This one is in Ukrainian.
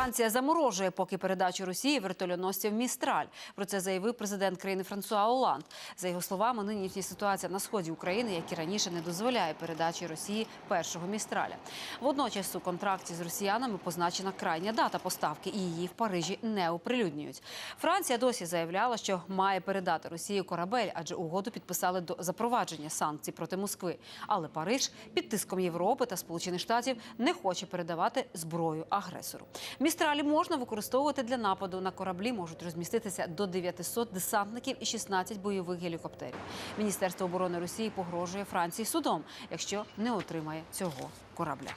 Франція заморожує поки передачу Росії вертольоносців Містраль. Про це заявив президент країни Франсуа Оланд. За його словами, нинішня ситуація на сході України, як і раніше, не дозволяє передачі Росії першого містраля. Водночас у контракті з росіянами позначена крайня дата поставки, і її в Парижі не оприлюднюють. Франція досі заявляла, що має передати Росії корабель, адже угоду підписали до запровадження санкцій проти Москви. Але Париж під тиском Європи та Сполучених Штатів не хоче передавати зброю агресору. Містралі можна використовувати для нападу. На кораблі можуть розміститися до 900 десантників і 16 бойових гелікоптерів. Міністерство оборони Росії погрожує Франції судом, якщо не отримає цього корабля.